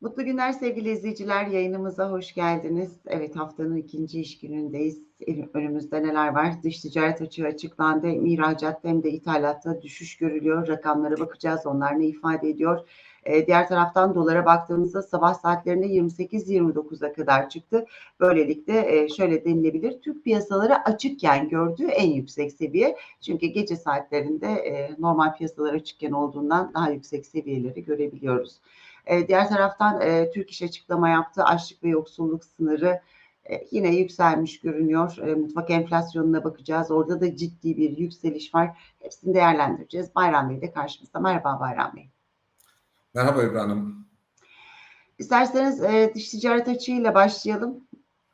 Mutlu günler sevgili izleyiciler. Yayınımıza hoş geldiniz. Evet haftanın ikinci iş günündeyiz. Önümüzde neler var? Dış ticaret açığı açıklandı. Hem hem de ithalatta düşüş görülüyor. Rakamlara bakacağız. Onlar ne ifade ediyor? Ee, diğer taraftan dolara baktığımızda sabah saatlerinde 28-29'a kadar çıktı. Böylelikle e, şöyle denilebilir. Türk piyasaları açıkken gördüğü en yüksek seviye. Çünkü gece saatlerinde e, normal piyasalar açıkken olduğundan daha yüksek seviyeleri görebiliyoruz. E, diğer taraftan e, Türk İş açıklama yaptı. Açlık ve yoksulluk sınırı e, yine yükselmiş görünüyor. E, mutfak enflasyonuna bakacağız. Orada da ciddi bir yükseliş var. Hepsini değerlendireceğiz. Bayram Bey de karşımızda. Merhaba Bayram Bey. Merhaba Ebru Hanım. İsterseniz e, dış ticaret açığıyla başlayalım.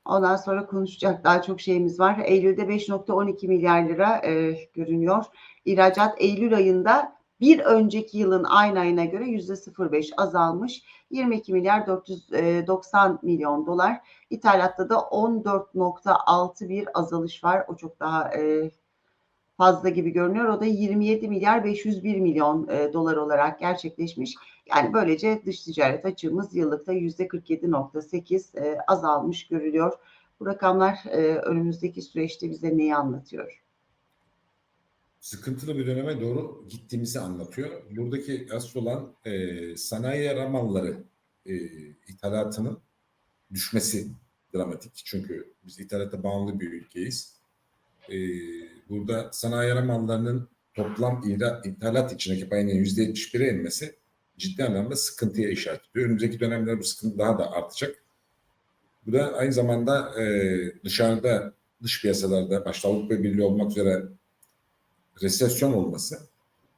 Ondan sonra konuşacak daha çok şeyimiz var. Eylül'de 5.12 milyar lira e, görünüyor. İhracat Eylül ayında bir önceki yılın aynı ayına göre yüzde 0.5 azalmış. 22 milyar 490 milyon dolar. İthalatta da 14.6 bir azalış var. O çok daha e, fazla gibi görünüyor. O da 27 milyar 501 milyon e, dolar olarak gerçekleşmiş. Yani böylece dış ticaret açığımız yıllıkta yüzde 47.8 e, azalmış görülüyor. Bu rakamlar e, önümüzdeki süreçte bize neyi anlatıyor? Sıkıntılı bir döneme doğru gittiğimizi anlatıyor. Buradaki asıl olan e, sanayi ramalları e, ithalatının düşmesi dramatik. Çünkü biz ithalata bağımlı bir ülkeyiz. E, burada sanayi ramallarının toplam ithal, ithalat içindeki payının %71'e inmesi ciddi anlamda sıkıntıya işaret ediyor. Önümüzdeki dönemde bu sıkıntı daha da artacak. Bu da aynı zamanda e, dışarıda dış piyasalarda başta Avrupa Birliği olmak üzere resesyon olması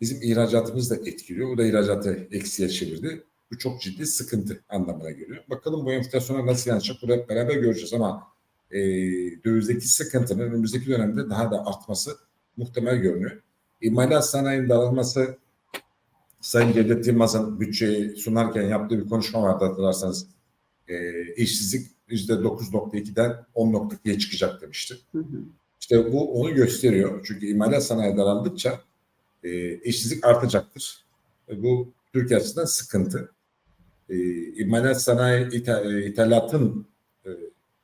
bizim ihracatımızı da etkiliyor. O da ihracatı eksiye çevirdi. Bu çok ciddi sıkıntı anlamına geliyor. Bakalım bu enflasyona nasıl yansıyacak bunu hep beraber göreceğiz ama e, dövizdeki sıkıntının önümüzdeki dönemde daha da artması muhtemel görünüyor. İmalat sanayinin dağılması Sayın Cevdet Yılmaz'ın bütçeyi sunarken yaptığı bir konuşma vardı hatırlarsanız. E, işsizlik %9.2'den 10.2'ye çıkacak demişti. Hı hı. İşte bu onu gösteriyor. Çünkü imalat sanayi daraldıkça e, işsizlik artacaktır. E, bu Türkiye açısından sıkıntı. E, imalat sanayi ithal, e, ithalatın e,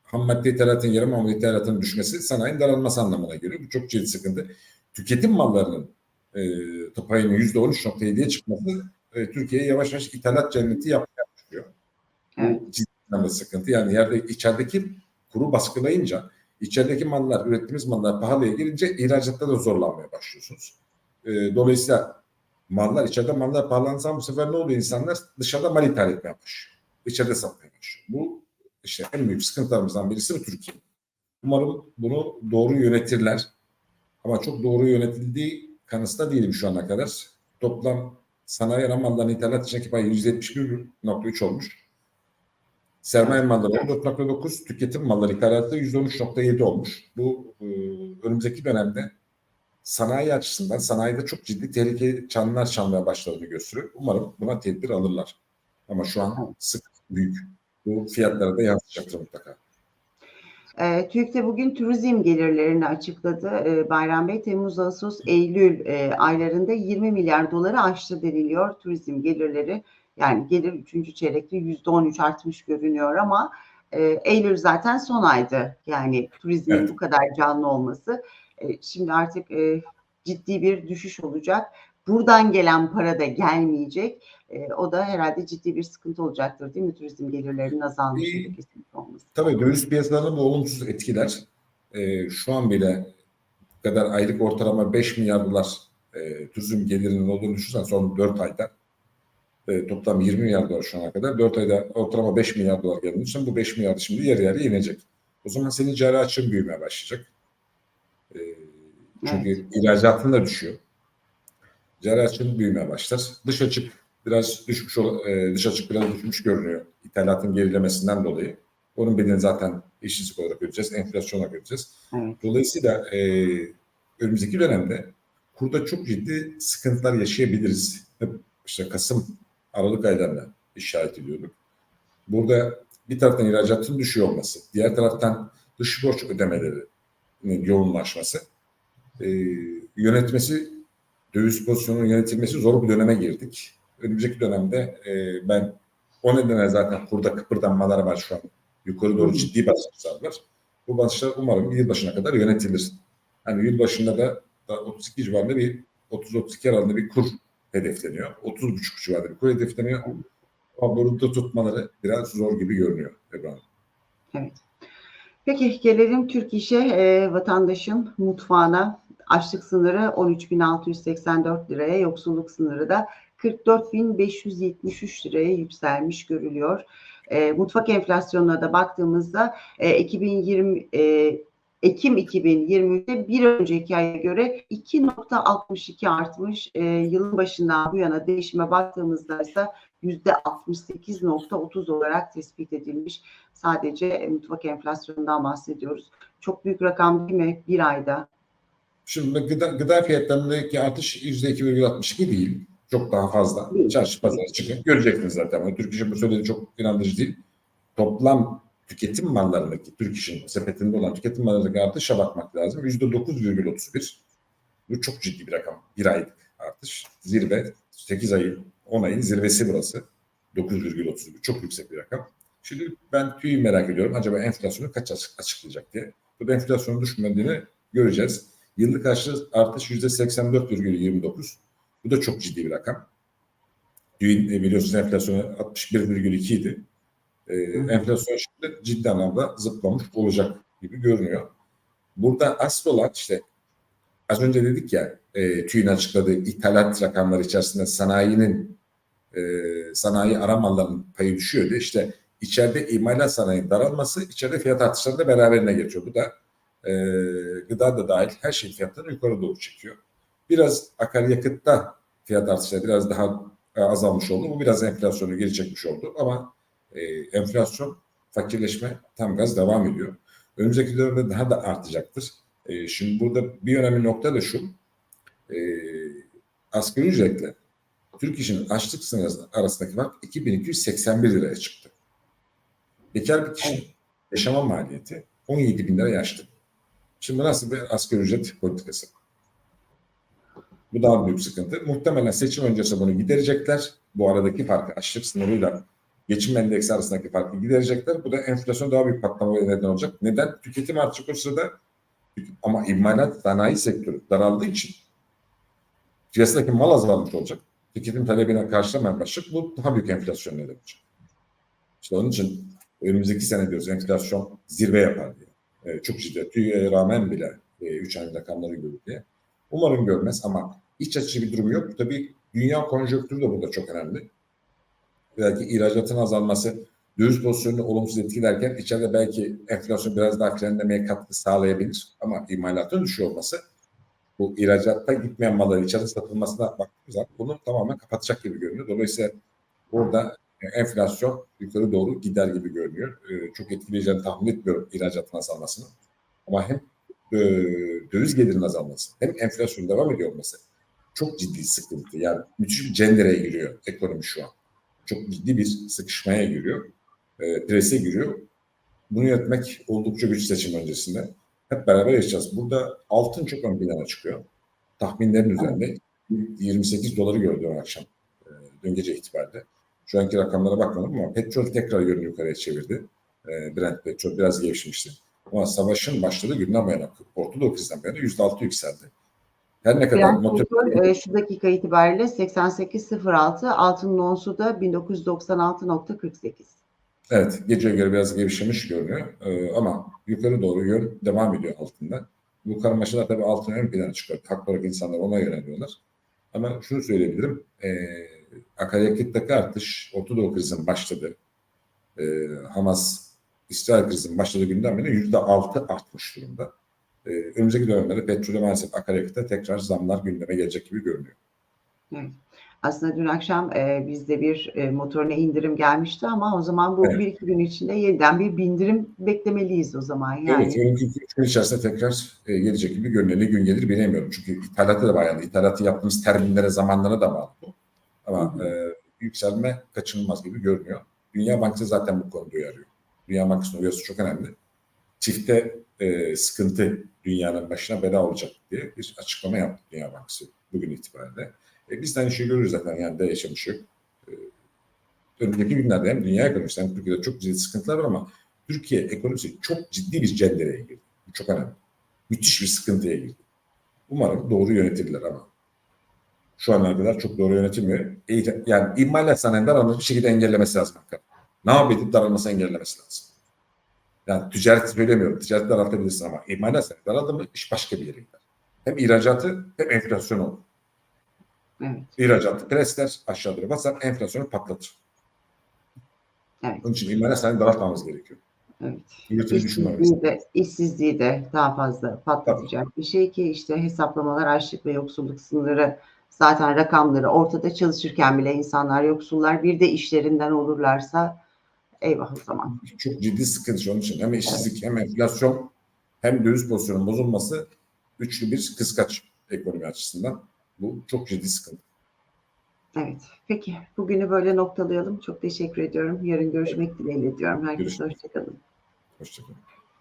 ham madde ithalatın yarım ham madde ithalatının düşmesi sanayinin daralması anlamına geliyor. Bu çok ciddi sıkıntı. Tüketim mallarının e, payının %13.7'ye çıkması e, Türkiye'ye yavaş yavaş ithalat cenneti yapmaya başlıyor. Evet. Bu ciddi sıkıntı. Yani yerde içerideki kuru baskılayınca İçerideki mallar, ürettiğimiz mallar pahalıya gelince ihracatta da zorlanmaya başlıyorsunuz. E, dolayısıyla mallar, içeride mallar pahalansa bu sefer ne oluyor insanlar? Dışarıda mal ithal etmeye başlıyor. İçeride satmaya başlıyor. Bu işte en büyük sıkıntılarımızdan birisi bu Türkiye. Umarım bunu doğru yönetirler. Ama çok doğru yönetildiği kanısında değilim şu ana kadar. Toplam sanayi ramalların ithalat içindeki payı %71.3 olmuş. Sermaye malları 14.9, tüketim malları ithalatta %13.7 olmuş. Bu e, önümüzdeki dönemde sanayi açısından sanayide çok ciddi tehlike çanlar çalmaya başladığını gösteriyor. Umarım buna tedbir alırlar. Ama şu an sık büyük. Bu fiyatlara da yansıyacaktır mutlaka. E, TÜİK de bugün turizm gelirlerini açıkladı. E, Bayram Bey, Temmuz, Ağustos, Eylül e, aylarında 20 milyar doları aştı deniliyor turizm gelirleri. Yani gelir 3. çeyrekte %13 artmış görünüyor ama e, Eylül zaten son aydı. Yani turizmin evet. bu kadar canlı olması. E, şimdi artık e, ciddi bir düşüş olacak. Buradan gelen para da gelmeyecek. E, o da herhalde ciddi bir sıkıntı olacaktır değil mi? Turizm gelirlerinin azalmasında e, kesinlikle olması. Tabii döviz piyasalarını bu olumsuz etkiler. E, şu an bile kadar aylık ortalama 5 milyar dolar e, turizm gelirinin olduğunu düşünsen son 4 ayda e, toplam 20 milyar dolar şu ana kadar. 4 ayda ortalama 5 milyar dolar geldiği için bu 5 milyar şimdi yarı yarı inecek. O zaman senin cari açığın büyümeye başlayacak. E, çünkü evet. ihracatın da düşüyor. Cari açığın büyümeye başlar. Dış açık biraz düşmüş, e, dış açık biraz düşmüş görünüyor. İthalatın gerilemesinden dolayı. Onun bedelini zaten işsizlik olarak ödeyeceğiz, enflasyona ödeyeceğiz. Evet. Dolayısıyla e, önümüzdeki dönemde kurda çok ciddi sıkıntılar yaşayabiliriz. Hep işte Kasım Aralık aylarına işaret ediyorduk. Burada bir taraftan ihracatın düşüyor olması, diğer taraftan dış borç ödemelerinin yoğunlaşması, e, yönetmesi, döviz pozisyonunun yönetilmesi zor bir döneme girdik. Önümüzdeki dönemde e, ben o nedenle zaten kurda kıpırdanmalar var şu an. Yukarı doğru ciddi basınçlar var. Bu basınçlar umarım yılbaşına kadar yönetilir. Hani yılbaşında da, da 32 civarında bir 30-32 aralığında bir kur hedefleniyor. 30,5 civarında bir kur hedefleniyor. Ama burada tutmaları biraz zor gibi görünüyor Ebru Hanım. Evet. Peki gelelim Türk İş'e e, vatandaşın mutfağına. Açlık sınırı 13.684 liraya, yoksulluk sınırı da 44.573 liraya yükselmiş görülüyor. E, mutfak enflasyonuna da baktığımızda e, 2020 e, Ekim 2023'te bir önceki aya göre 2.62 artmış. E, yılın başından bu yana değişime baktığımızda ise %68.30 olarak tespit edilmiş. Sadece e, mutfak enflasyonundan bahsediyoruz. Çok büyük rakam değil mi bir ayda? Şimdi gıda, gıda fiyatlarındaki artış %2,62 değil. Çok daha fazla. Çarşı pazara çıkın. Göreceksiniz zaten. Ama Türk İş'in bu söylediği çok inandırıcı değil. Toplam tüketim mallarındaki, Türk İş'in sepetinde olan tüketim mallarındaki artışa bakmak lazım. %9,31. Bu çok ciddi bir rakam. Bir aylık artış. Zirve. 8 ayın, 10 ayın zirvesi burası. 9,31. Çok yüksek bir rakam. Şimdi ben TÜİ'yi merak ediyorum. Acaba enflasyonu kaç açık- açıklayacak diye. Bu da enflasyonun düşmediğini göreceğiz. Yıllık artış %84,29. Bu da çok ciddi bir rakam. Dün e, biliyorsunuz enflasyonu 61,2 idi. Ee, enflasyon şimdi ciddi anlamda zıplamış olacak gibi görünüyor. Burada asıl olan işte az önce dedik ya e, TÜİ'nin açıkladığı ithalat rakamları içerisinde sanayinin e, sanayi ara mallarının payı düşüyordu. İşte içeride imalat sanayinin daralması içeride fiyat artışları da beraberine geçiyor. Bu da e, gıda da dahil her şeyin fiyatlarını yukarı doğru çekiyor. Biraz akaryakıtta fiyat artışları biraz daha e, azalmış oldu. Bu biraz enflasyonu geri çekmiş oldu ama e, enflasyon, fakirleşme tam gaz devam ediyor. Önümüzdeki dönemde daha da artacaktır. E, şimdi burada bir önemli nokta da şu. E, asgari ücretle Türk İş'in açlık sınırı arasındaki fark 2281 liraya çıktı. Bekar bir kişinin yaşama maliyeti 17 bin lira yaşlı. Şimdi nasıl bir asgari ücret politikası? Bu daha büyük sıkıntı. Muhtemelen seçim öncesi bunu giderecekler. Bu aradaki farkı açlık sınırıyla geçim endeksi arasındaki farkı giderecekler. Bu da enflasyon daha büyük patlamaya neden olacak. Neden? Tüketim artacak o sırada ama imalat sanayi sektörü daraldığı için piyasadaki mal azalmış olacak. Tüketim talebine karşılamayan başlık bu daha büyük enflasyon neden olacak. İşte onun için önümüzdeki sene diyoruz enflasyon zirve yapar diye. Ee, çok ciddi. TÜİ'ye rağmen bile 3 aylık rakamları görür diye. Umarım görmez ama iç açıcı bir durum yok. Tabii dünya konjonktürü de burada çok önemli. Belki ihracatın azalması döviz pozisyonunu olumsuz etkilerken içeride belki enflasyon biraz daha frenlemeye katkı sağlayabilir. Ama imalatın düşüyor olması bu ihracatta gitmeyen malların içeride satılmasına baktığımız zaman bunu tamamen kapatacak gibi görünüyor. Dolayısıyla burada enflasyon yukarı doğru gider gibi görünüyor. Ee, çok etkileyeceğini tahmin etmiyorum ihracatın azalmasını. Ama hem e, döviz gelirinin azalması hem enflasyon devam ediyor olması çok ciddi sıkıntı. Yani müthiş bir cendereye giriyor ekonomi şu an. Çok ciddi bir sıkışmaya giriyor. E, prese giriyor. Bunu yönetmek oldukça güç seçim öncesinde. Hep beraber yaşayacağız. Burada altın çok ön plana çıkıyor. Tahminlerin üzerinde 28 doları gördü akşam. E, dün gece itibariyle. Şu anki rakamlara bakmadım ama petrol tekrar yönünü yukarıya çevirdi. E, Brent petrol biraz gevşemişti. Ama savaşın başladığı günden bu yana, Orta Doğu krizinden bu yana %6 yükseldi. Her ne kadar Brent motor... petrol e, şu dakika itibariyle 88.06, altının onsu da 1996.48. Evet, geceye göre biraz gevşemiş görünüyor Ee, ama yukarı doğru yön devam ediyor altında. Bu karmaşalar tabii altın ön plana çıkıyor. Hak olarak insanlar ona yöneliyorlar. Ama şunu söyleyebilirim, e, akaryakıttaki artış Orta Doğu krizinin başladı. E, Hamas, İsrail krizinin başladığı günden beri yüzde altı artmış durumda. E, önümüzdeki dönemlerde petrole maalesef akaryakıtta tekrar zamlar gündeme gelecek gibi görünüyor. Evet. Aslında dün akşam e, bizde bir e, motoruna indirim gelmişti ama o zaman bu Evet. bir iki gün içinde yeniden bir bindirim beklemeliyiz o zaman. Yani Evet, önümüzdeki üç gün içerisinde tekrar e, gelecek gibi görünüyor. Ne gün gelir bilemiyorum. Çünkü ithalatı da bağlı. İthalatı yaptığımız terminlere, zamanlara da bağlı Ama e, yükselme kaçınılmaz gibi görünüyor. Dünya Bankası zaten bu konuda uyarıyor. Dünya Bankası'nın uyarısı çok önemli. Çifte e, sıkıntı dünyanın başına bela olacak diye bir açıklama yaptı Dünya Bankası bugün itibariyle. E, biz de aynı şeyi görürüz zaten yani de yaşamış yok. E, önümüzdeki günlerde hem dünya ekonomisi hem Türkiye'de çok ciddi sıkıntılar var ama Türkiye ekonomisi çok ciddi bir cendereye girdi. Bu çok önemli. Müthiş bir sıkıntıya girdi. Umarım doğru yönetirler ama şu ana kadar çok doğru yönetilmiyor. Yani imalat sanayinin daralması bir şekilde engellemesi lazım. Ne yapıp daralması engellemesi lazım. Yani ticaret söylemiyorum. Ticaret daraltabilirsin ama imalat sanayi daraldı mı iş başka bir yere gider. Hem ihracatı hem enflasyon olur. Evet. İhracatı presler aşağı doğru basar enflasyonu patlatır. Evet. Onun için imalat sanayi daraltmamız gerekiyor. Evet. İşsizliği de, işsizliği de daha fazla patlatacak bir şey ki işte hesaplamalar açlık ve yoksulluk sınırı zaten rakamları ortada çalışırken bile insanlar yoksullar bir de işlerinden olurlarsa eyvah o zaman. Çok ciddi sıkıntı onun için. Hem işsizlik hem enflasyon hem döviz pozisyonunun bozulması üçlü bir kıskaç ekonomi açısından. Bu çok ciddi sıkıntı. Evet. Peki bugünü böyle noktalayalım. Çok teşekkür ediyorum. Yarın görüşmek dileğiyle diyorum. Herkese hoşçakalın. Hoşçakalın.